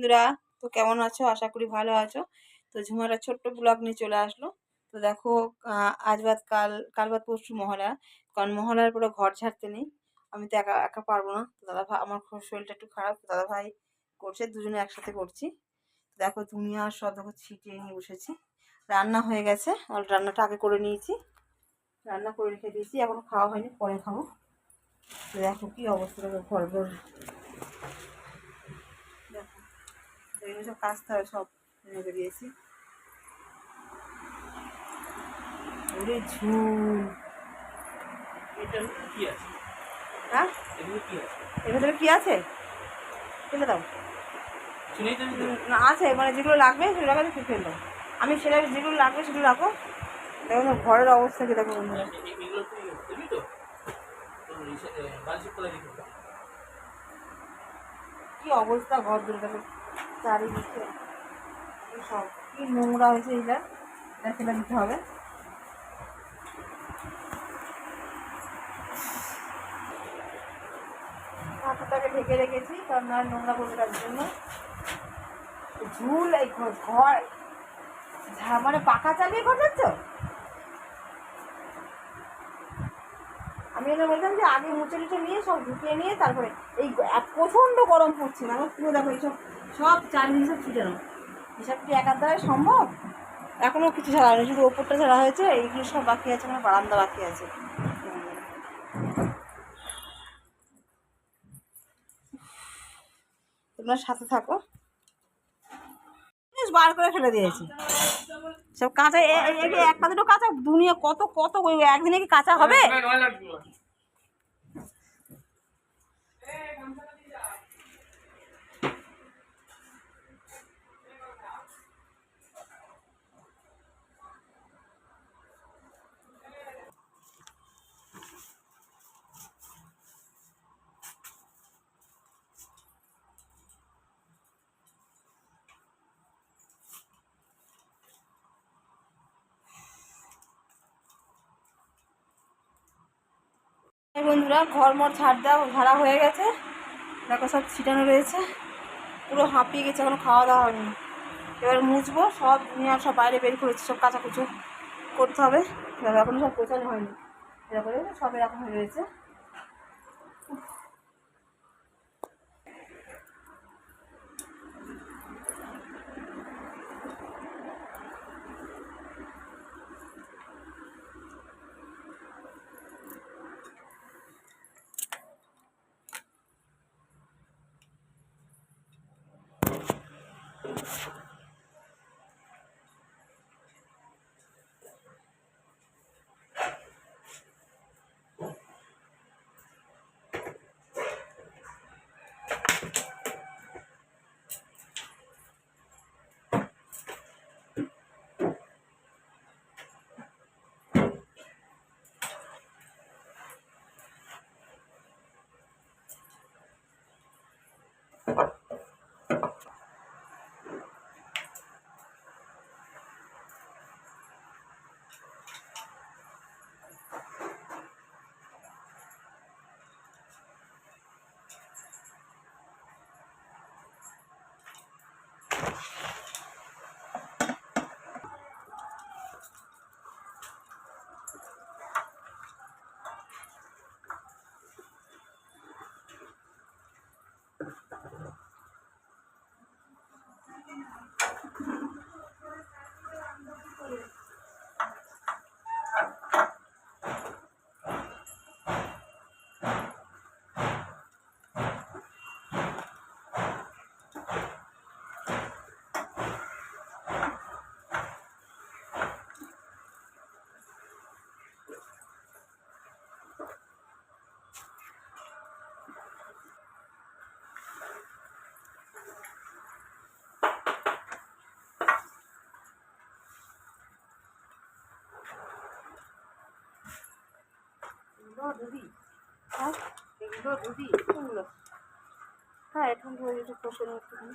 বন্ধুরা, তো কেমন আছো? আশা করি ভালো আছো। তো ঝুমারা ছোট্ট ব্লগ নিয়ে চলে আসলো। তো দেখো আজ বাদ কাল কাল বাদ পরশু মহড়া কারণ মহলার পরে ঘর ছাড়তে নেই। আমি তো একা একা পারব না। তো দাদা ভাই আমার শরীরটা একটু খারাপ। দাদা ভাই করছে, দুজনে একসাথে করছি। দেখো, দুনিয়া সব দেখো ছিটিয়ে নিয়ে বসেছি। রান্না হয়ে গেছে। আর রান্নাটা আগে করে নিয়েছি। রান্না করে রেখে দিয়েছি। এখনও খাওয়া হয়নি, পরে খাব। দেখো কি অবস্থা দেখো ঘর ঘর দেখো এগুলো সব কাচতে হবে সব রেখে দিয়েছি। ওরে ঝুল কি আছে? হ্যাঁ? কি আছে? এর ভেতরে কি আছে? ফেলে দাও। না আছে মানে যেগুলো লাগবে সেগুলো কাছে ফেলে দাও। আমি সেটা যেগুলো লাগবে সেগুলো রাখো। দেখো ঘরের অবস্থা কি দেখো দিবি কি অবস্থা ঘর দূরে দেখো। চারিদিকে সব কি নোংরা হয়েছে এটা ফেলে দিতে হবে। ঠাকুরটাকে ঢেকে রেখেছি, কারণ না নোংরা করবে তার জন্য। ঝুল এই ঘর মানে পাকা চালিয়ে ঘর যাচ্ছ? আমি এটা বলতাম যে আগে মুছে টুচে নিয়ে সব ঢুকিয়ে নিয়ে তারপরে এই প্রচণ্ড গরম পড়ছে না পুরো দেখো এইসব সব চারিদিকে সব ছিটানো এসব কি একার দ্বারা সম্ভব? এখনও কিছু ছাড়া হয়নি, শুধু ওপরটা ছাড়া হয়েছে, এইগুলো সব বাকি আছে মানে বারান্দা বাকি আছে। তোমরা সাথে থাকো। বার করে ফেলে দিয়েছি। সব কাঁচা, এ- এ- এ- একটা দুটো কাঁচা, দুনিয়া কত কত, একদিনে কি কাঁচা হবে? বন্ধুরা ঘর মর ছাড় দেওয়া ঝাড়া হয়ে গেছে। দেখো সব ছিটানো রয়েছে। পুরো হাঁপিয়ে গেছে, এখন খাওয়া দাওয়া হয়নি। এবার মুছবো, সব নিয়ে সব বাইরে বের করেছি, সব কাঁচা কুচু করতে হবে। এখন সব গোছানো হয়নি। এরকম সব এরকম হয়ে রয়েছে। এগুলো দুধি হ্যাঁ এগুলো দুধি কোনগুলো হ্যাঁ এখন ধরে একটু কষে নিই একটুখানি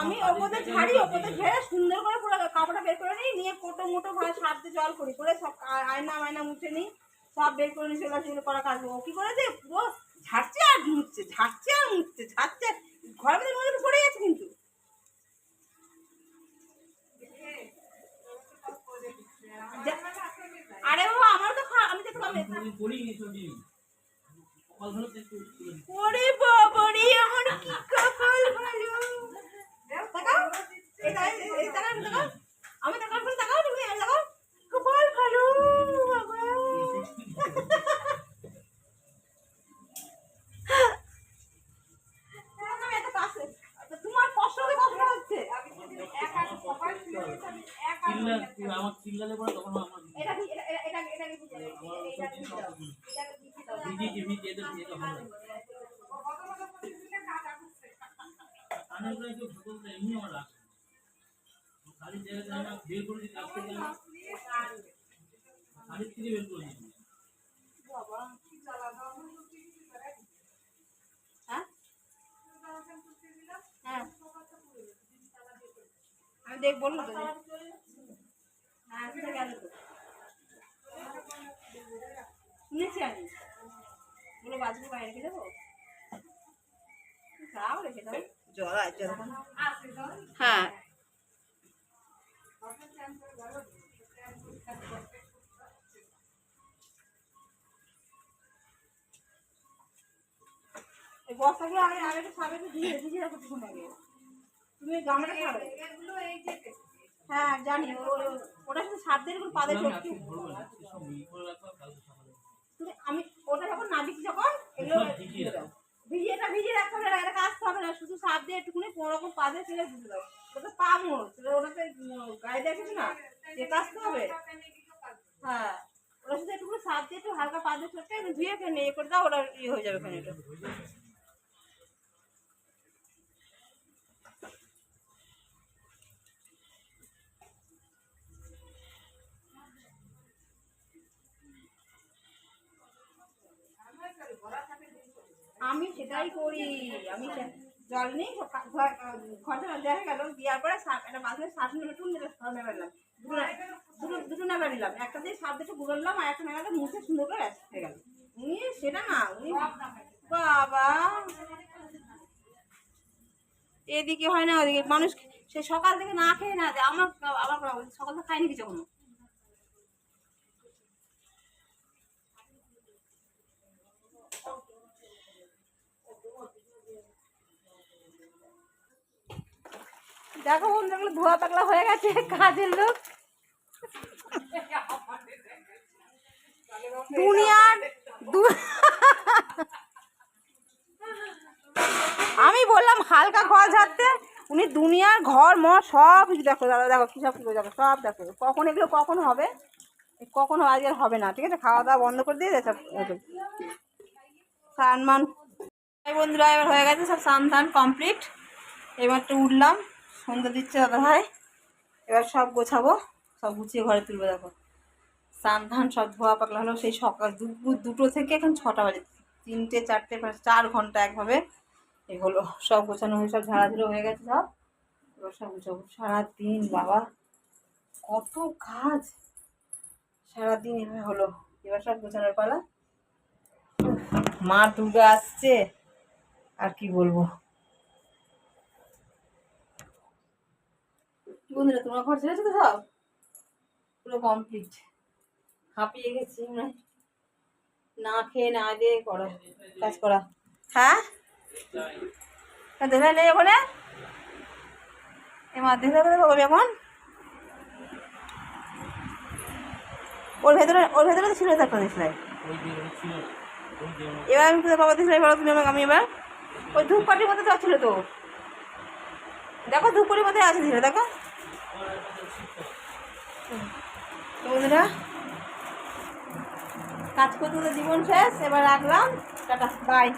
আমি ওপরে ঝাড়ি ওপরে ঝেড়ে সুন্দর করে পুরো কাপড়টা বের করে নিই নিয়ে কোটো মোটো ভাই সারতে জল করি করে সব আয়না মায়না মুছে নিই সব বের করে নিয়ে সেগুলো আসলে করা কাজ ও কী করেছে? পুরো ঝাড়ছে আর মুছছে ঝাড়ছে আর মুছছে ঝাড়ছে ঘরের ভিতরে মধ্যে পড়ে গেছে কিন্তু। আরে ও আমার তো আমি তো খাওয়া ওরে বাবারে আমার কি কপাল ভালো? তাকাও। এই তাকাও, তাকাও। আমি তাকাও করে তাকাও তুমি আমি তাকাও। কপাল ভালো বাবা। তোমার কাছে। আচ্ছা, তোমার কষ্ট কষ্ট হচ্ছে। আমার চিল্লালে পরে তখন আমার এটা এটা- এটা- এটা- এটা কি বুঝে? আমার এটা সবজি কি সব দাও? কিছু। এটা কি কি দাও? ভিজিয়ে ভিজিয়ে এদের এটা ভালো কানের করে কেউ ঢুকল না এমনি আমার খালি জায়গা না বের করে দিতে আসতে গেলে খালি থেকে বের করে দিবি হ্যাঁ? হ্যাঁ। আমি দেখ বলল তো হ্যাঁ, গেল তো? শুনেছি আমি বলে বাজবো বাইরে রেখে দেবো তাও রেখে দাও জল আছে যখন হ্যাঁ। বস্তাগুলো আগে আগে একটু সাবে একটু ভিজে ভিজে রাখো কিছুক্ষণ আগে তুমি হ্যাঁ জানি। ওটা শুধু পাদে আমি চটকে তুমি আমি ওটা যখন নাবিক যখন এগুলো ভিজিয়ে এটা ভিজিয়ে রাখতে হবে এটা কাজতে হবে না শুধু সাপ দিয়ে একটুকুনি কোনো রকম পাদে ফেলে দিতে দাও ওটা পা মোড় ওটাতে উম, গায়ে দেখেছ না যে কাজতে হবে। হ্যাঁ ওটা শুধু একটুকুনি সাপ দিয়ে একটু হালকা পাদে ফেলতে ধুয়ে ফেলে ইয়ে করে দাও ওটা ইয়ে হয়ে যাবে ওখানে এটা আমি সেটাই করি, আমি জল নেই ঘরটা দেখা গেল দেওয়ার পরে একটা বাথরুমে সাত মিনিট নেবে দুটো দুটো দুটো নেবে নিলাম। একটা দিয়ে সাপ দিয়ে গুঁড়লাম আর একটা নেবে মুখে সুন্দর করে উনি সেটা না, উনি বাবা! এদিকে হয় না, ওদিকে মানুষ সে সকাল থেকে না খেয়ে না আমার আমার সকাল থেকে খায়নি কিছু এখনও। দেখো বন্ধুগুলো ধোয়া পাকলা হয়ে গেছে, কাজের লোক। দুনিয়ার আমি বললাম হালকা ঘর ঝাড়তে, উনি দুনিয়ার ঘর, মর, সব কিছু দেখো, দাদা, দেখো, কী সব কিছু দেখো, সব দেখো। কখন এগুলো কখন হবে? কখন আজকে হবে না, ঠিক আছে? খাওয়া দাওয়া বন্ধ করে দিয়ে সব মান এই বন্ধুরা, এবার হয়ে গেছে সব ধান কমপ্লিট। এবার একটু উঠলাম। সন্ধ্যা দিচ্ছে দাদা ভাই। এবার সব গোছাবো, সব গুছিয়ে ঘরে তুলবো দেখো। স্নান ধান সব ধোয়া পাকলা হলো, সেই সকাল দুপুর দুটো থেকে এখন ছটা বাজে। তিনটে, চারটে, পাঁচ চার ঘণ্টা একভাবে এগুলো সব গোছানো হয়ে, সব ঝাড়াঝুড়ো হয়ে গেছে সব। এবার সব গুছাবো। সারাদিন বাবা, কত কাজ। সারাদিন এভাবে হলো। এবার সব গোছানোর পালা। মা দুর্গা আসছে। আর কি বলব? বন্ধুরা, তোমার ঘর ছেড়েছো তো সব পুরো কমপ্লিট হাঁপিয়ে গেছি মানে না খেয়ে না দিয়ে করা কাজ করা। হ্যাঁ? দেখা নেই ওখানে? এবার দেখা হবে এখন ওর ভেতরে ওর ভেতরে তো ছিল তো একটা দিসলাই এবার আমি কোথায় পাবো দিসলাই বলো তুমি আমাকে, আমি এবার? ওই ধূপকাঠির মধ্যে তো ছিল তো। দেখো, ধূপকাঠির মধ্যে আছে ছিল দেখো। বন্ধুরা কাজ করতে জীবন শেষ এবার রাখলাম টাটা বাই